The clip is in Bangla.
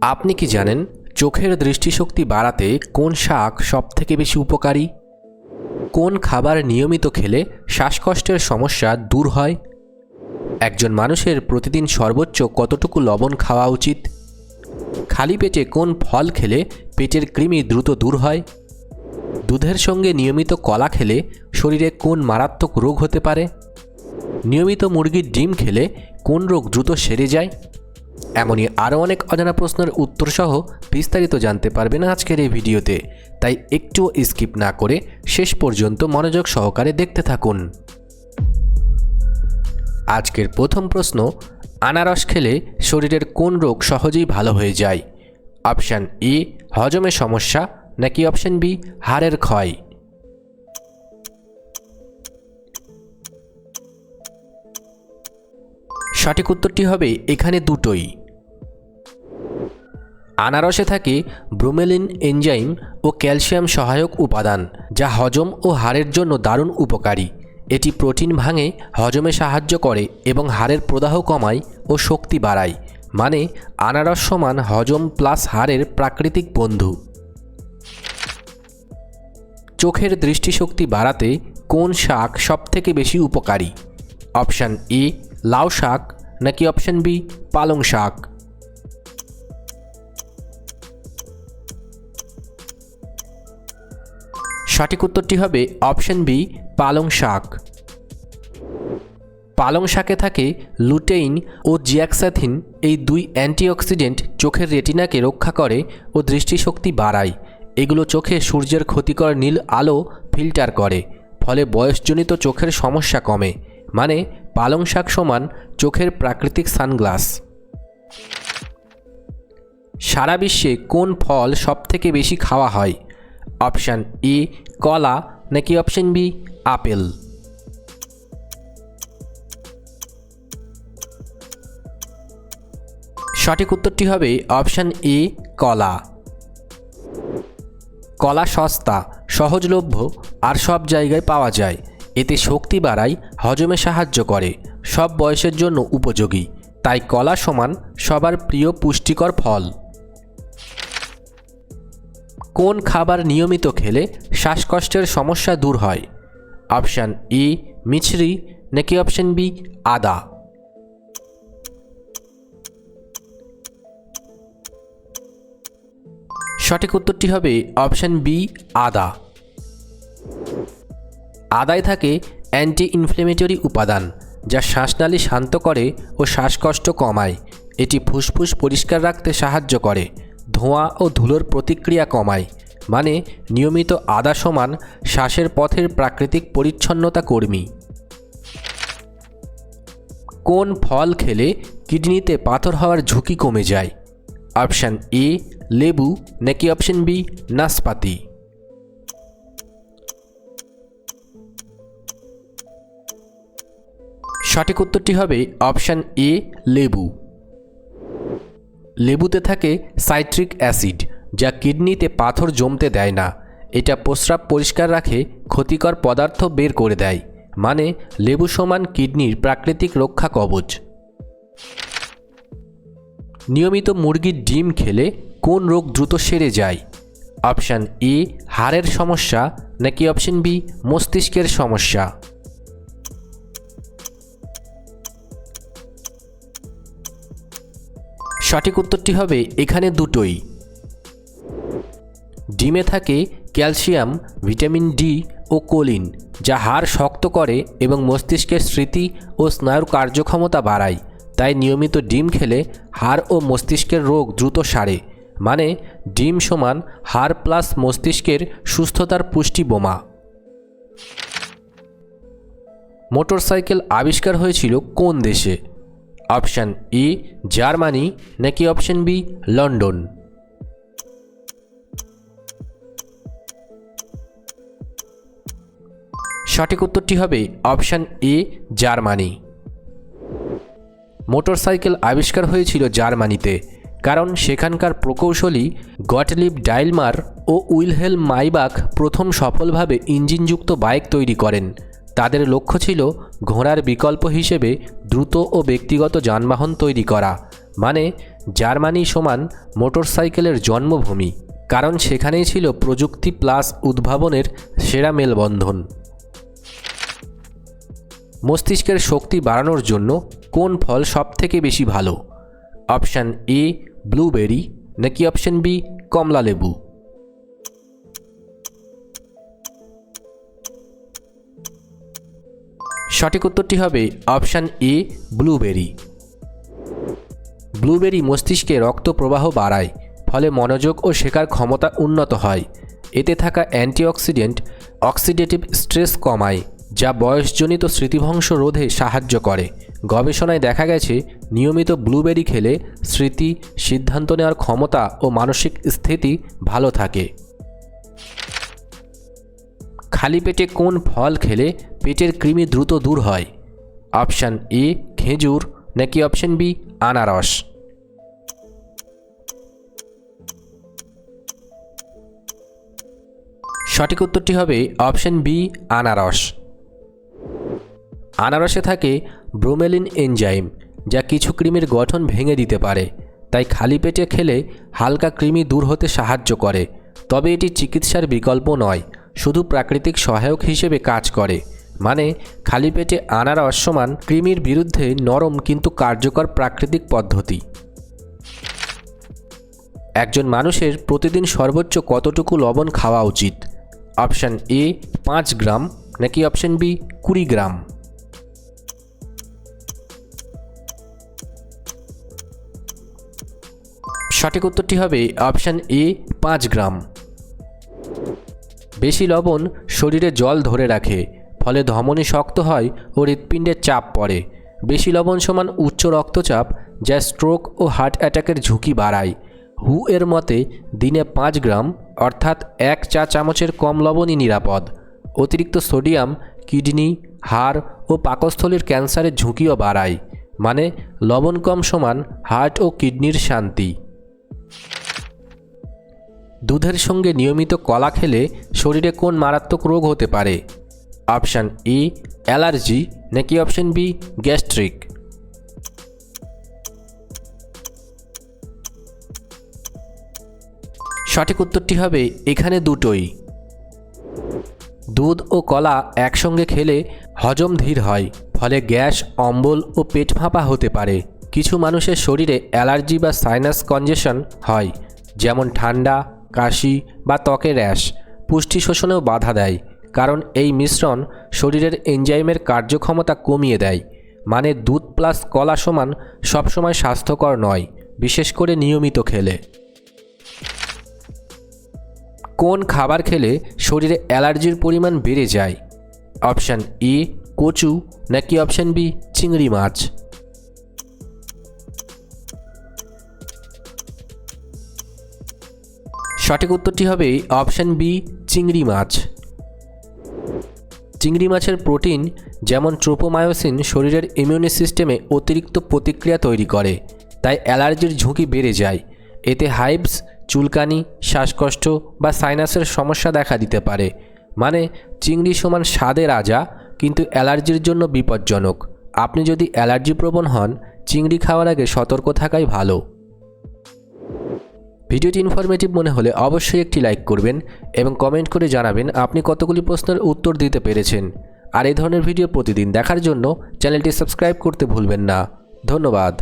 আপনি কি জানেন চোখের দৃষ্টিশক্তি বাড়াতে কোন শাক সবথেকে বেশি উপকারী? কোন খাবার নিয়মিত খেলে শ্বাসকষ্টের সমস্যা দূর হয়? একজন মানুষের প্রতিদিন সর্বোচ্চ কতটুকু লবণ খাওয়া উচিত? খালি পেটে কোন ফল খেলে পেটের কৃমি দ্রুত দূর হয়? দুধের সঙ্গে নিয়মিত কলা খেলে শরীরে কোন মারাত্মক রোগ হতে পারে? নিয়মিত মুরগির ডিম খেলে কোন রোগ দ্রুত সেরে যায়? এমনই আরও অনেক অজানা প্রশ্নের উত্তরসহ বিস্তারিত জানতে পারবেন আজকের এই ভিডিওতে। তাই একটুও স্কিপ না করে শেষ পর্যন্ত মনোযোগ সহকারে দেখতে থাকুন। আজকের প্রথম প্রশ্ন, আনারস খেলে শরীরের কোন রোগ সহজেই ভালো হয়ে যায়? অপশান এ হজমের সমস্যা, নাকি অপশান বি, হাড়ের ক্ষয়? সঠিক উত্তরটি হবে এখানে দুটোই। আনারসে থাকে ব্রোমেলিন, এনজাইম ও ক্যালসিয়াম সহায়ক উপাদান, যা হজম ও হাড়ের জন্য দারুণ উপকারী। এটি প্রোটিন ভাঙে, হজমে সাহায্য করে এবং হাড়ের প্রদাহ কমায় ও শক্তি বাড়ায় মানে আনারস সমান হজম প্লাস হাড়ের প্রাকৃতিক বন্ধু। চোখের দৃষ্টিশক্তি বাড়াতে কোন শাক সবথেকে বেশি উপকারী? অপশান এ, লাউ শাক, নাকি অপশান বি, পালং শাক? সঠিক উত্তরটি হবে অপশন বি, পালং শাক। পালং শাকে থাকে লুটেইন ও জিয়াক্সাথিন। এই দুই অ্যান্টিঅক্সিডেন্ট চোখের রেটিনাকে রক্ষা করে ও দৃষ্টিশক্তি বাড়ায়। এগুলো চোখে সূর্যের ক্ষতিকর নীল আলো ফিল্টার করে, ফলে বয়সজনিত চোখের সমস্যা কমে মানে পালং শাক সমান চোখের প্রাকৃতিক সানগ্লাস। সারা বিশ্বে কোন ফল সবথেকে বেশি খাওয়া হয়? অপশান এ কলা নাকি অপশান বি আপেল? সঠিক উত্তরটি হবে অপশান এ কলা। কলা সস্তা, সহজলভ্য আর সব জায়গায় পাওয়া যায়। এতে শক্তি বাড়ায়, হজমে সাহায্য করে, সব বয়সের জন্য উপযোগী। তাই কলা সমান সবার প্রিয় পুষ্টিকর ফল। কোন খাবার নিয়মিত খেলে শ্বাসকষ্টের সমস্যা দূর হয়? অপশান এ মিছরি। নাকি অপশান বি আদা? সঠিক উত্তরটি হবে অপশান বি আদা। আদায় থাকে অ্যান্টি ইনফ্লেমেটরি উপাদান, যা শ্বাসনালী শান্ত করে ও শ্বাসকষ্ট কমায়। এটি ফুসফুস পরিষ্কার রাখতে সাহায্য করে। ধোঁয়া ও ধুলোর প্রতিক্রিয়া কমায় মানে নিয়মিত আদা সমান শ্বাসের পথের প্রাকৃতিক পরিচ্ছন্নতা কর্মী। কোন ফল খেলে কিডনিতে পাথর হওয়ার ঝুঁকি কমে যায়? অপশান এ, লেবু, নাকি অপশান বি, নাশপাতি? সঠিক উত্তরটি হবে অপশান এ, লেবু। লেবুতে থাকে সাইট্রিক অ্যাসিড, যা কিডনিতে পাথর জমতে দেয় না। এটা প্রস্রাব পরিষ্কার রাখে, ক্ষতিকর পদার্থ বের করে দেয় মানে লেবু সমান কিডনির প্রাকৃতিক রক্ষা কবচ। নিয়মিত মুরগির ডিম খেলে কোন রোগ দ্রুত সেরে যায়? অপশান এ, হাড়ের সমস্যা, নাকি অপশান বি, মস্তিষ্কের সমস্যা? সঠিক উত্তরটি হবে এখানে দুটোই। ডিমে থাকে ক্যালসিয়াম, ভিটামিন ডি ও কোলিন, যা হাড় শক্ত করে এবং মস্তিষ্কের স্মৃতি ও স্নায়ুর কার্যক্ষমতা বাড়ায়। তাই নিয়মিত ডিম খেলে হাড় ও মস্তিষ্কের রোগ দ্রুত সারে। মানে ডিম সমান হাড় প্লাস মস্তিষ্কের সুস্থতার পুষ্টি বোমা। মোটরসাইকেল আবিষ্কার হয়েছিল কোন দেশে? অপশান এ জার্মানি নাকি অপশান বি লন্ডন সঠিক উত্তরটি হবে অপশান এ জার্মানি মোটরসাইকেল আবিষ্কার হয়েছিল জার্মানিতে, কারণ সেখানকার প্রকৌশলী গটলিব ডাইলমার ও উইলহেল মাইবাক প্রথম সফলভাবে ইঞ্জিনযুক্ত বাইক তৈরি করেন। তাদের লক্ষ্য ছিল ঘোড়ার বিকল্প হিসেবে দ্রুত ও ব্যক্তিগত যানবাহন তৈরি করা মানে জার্মানি সমান মোটরসাইকেলের জন্মভূমি, কারণ সেখানেই ছিল প্রযুক্তি প্লাস উদ্ভাবনের সেরা মেলবন্ধন। মস্তিষ্কের শক্তি বাড়ানোর জন্য কোন ফল সবথেকে বেশি ভালো? অপশান এ, ব্লুবেরি, নাকি অপশান বি কমলা সঠিক উত্তরটি হবে অপশান এ, ব্লুবেরি। ব্লুবেরি মস্তিষ্কে রক্ত প্রবাহ বাড়ায়, ফলে মনোযোগ ও শেখার ক্ষমতা উন্নত হয়। এতে থাকা অ্যান্টিঅক্সিডেন্ট অক্সিডেটিভ স্ট্রেস কমায়, যা বয়সজনিত স্মৃতিভংশ রোধে সাহায্য করে। গবেষণায় দেখা গেছে, নিয়মিত ব্লুবেরি খেলে স্মৃতি, সিদ্ধান্ত নেওয়ার ক্ষমতা ও মানসিক স্থিতি ভালো থাকে। খালি পেটে কোন ফল খেলে পেটের কৃমি দ্রুত দূর হয়। অপশান এ, খেজুর, নাকি অপশান বি, আনারস। সঠিক উত্তরটি হবে অপশান বি, আনারস। আনারসে থাকে ব্রোমেলিন এনজাইম, যা কিছু কৃমির গঠন ভেঙে দিতে পারে। তাই খালি পেটে খেলে হালকা কৃমি দূর হতে সাহায্য করে। তবে এটি চিকিৎসার বিকল্প নয়, শুধু প্রাকৃতিক সহায়ক হিসেবে কাজ করে। মানে খালি পেটে আনারস সমান কৃমির বিরুদ্ধে নরম কিন্তু কার্যকর প্রাকৃতিক পদ্ধতি। একজন মানুষের প্রতিদিন সর্বোচ্চ কতটুকু লবণ খাওয়া উচিত? অপশান এ পাঁচ গ্রাম, নাকি অপশান বি কুড়ি গ্রাম? সঠিক উত্তরটি হবে অপশান এ পাঁচ গ্রাম। বেশি লবণ শরীরে জল ধরে রাখে ফলে ধমনী শক্ত হয় ও হৃৎপিণ্ডের চাপ পড়ে। বেশি লবণ সমান উচ্চ রক্তচাপ, যা স্ট্রোক ও হার্ট অ্যাটাকের ঝুঁকি বাড়ায়। হু এর মতে, দিনে পাঁচ গ্রাম, অর্থাৎ এক চা চামচের কম লবণই নিরাপদ। অতিরিক্ত সোডিয়াম, কিডনি, হাড় ও পাকস্থলীর ক্যান্সারের ঝুঁকিও বাড়ায় মানে লবণ কম সমান হার্ট ও কিডনির শান্তি। দুধের সঙ্গে নিয়মিত কলা খেলে শরীরে কোন মারাত্মক রোগ হতে পারে? অপশান ই অ্যালার্জি নাকি অপশান বি গ্যাস্ট্রিক সঠিক উত্তরটি হবে এখানে দুটোই। দুধ ও কলা একসঙ্গে খেলে হজম ধীর হয়, ফলে গ্যাস, অম্বল ও পেট ফাঁপা হতে পারে। কিছু মানুষের শরীরে অ্যালার্জি বা সাইনাস কনজেশন হয়, যেমন ঠান্ডা, কাশি বা ত্বকে র্যাশ। পুষ্টি শোষণেও বাধা দেয়। কারণ এই মিশ্রণ শরীরের এনজাইমের কার্যক্ষমতা কমিয়ে দেয় মানে দুধ প্লাস কলা সমান সবসময় স্বাস্থ্যকর নয়, বিশেষ করে নিয়মিত খেলে। কোন খাবার খেলে শরীরে অ্যালার্জির পরিমাণ বেড়ে যায়? অপশান এ, কচু, নাকি অপশান বি, চিংড়ি মাছ? সঠিক উত্তরটি হবে অপশান বি, চিংড়ি মাছ। চিংড়ি মাছের প্রোটিন, যেমন ট্রোপোমায়োসিন, শরীরের ইমিউনি সিস্টেমে অতিরিক্ত প্রতিক্রিয়া তৈরি করে, তাই অ্যালার্জির ঝুঁকি বেড়ে যায়। এতে হাইভস চুলকানি, শ্বাসকষ্ট বা সাইনাসের সমস্যা দেখা দিতে পারে। মানে চিংড়ি সমান স্বাদে রাজা, কিন্তু অ্যালার্জির জন্য বিপজ্জনক। আপনি যদি অ্যালার্জি প্রবণ হন, চিংড়ি খাওয়ার আগে সতর্ক থাকাই ভালো। ভিডিওটি ইনফরমেটিভ মনে হলে অবশ্যই একটি লাইক করবেন এবং কমেন্ট করে জানাবেন আপনি কতগুলি প্রশ্নের উত্তর দিতে পেরেছেন। আর এই ধরনের ভিডিও প্রতিদিন দেখার জন্য চ্যানেলটি সাবস্ক্রাইব করতে ভুলবেন না। ধন্যবাদ।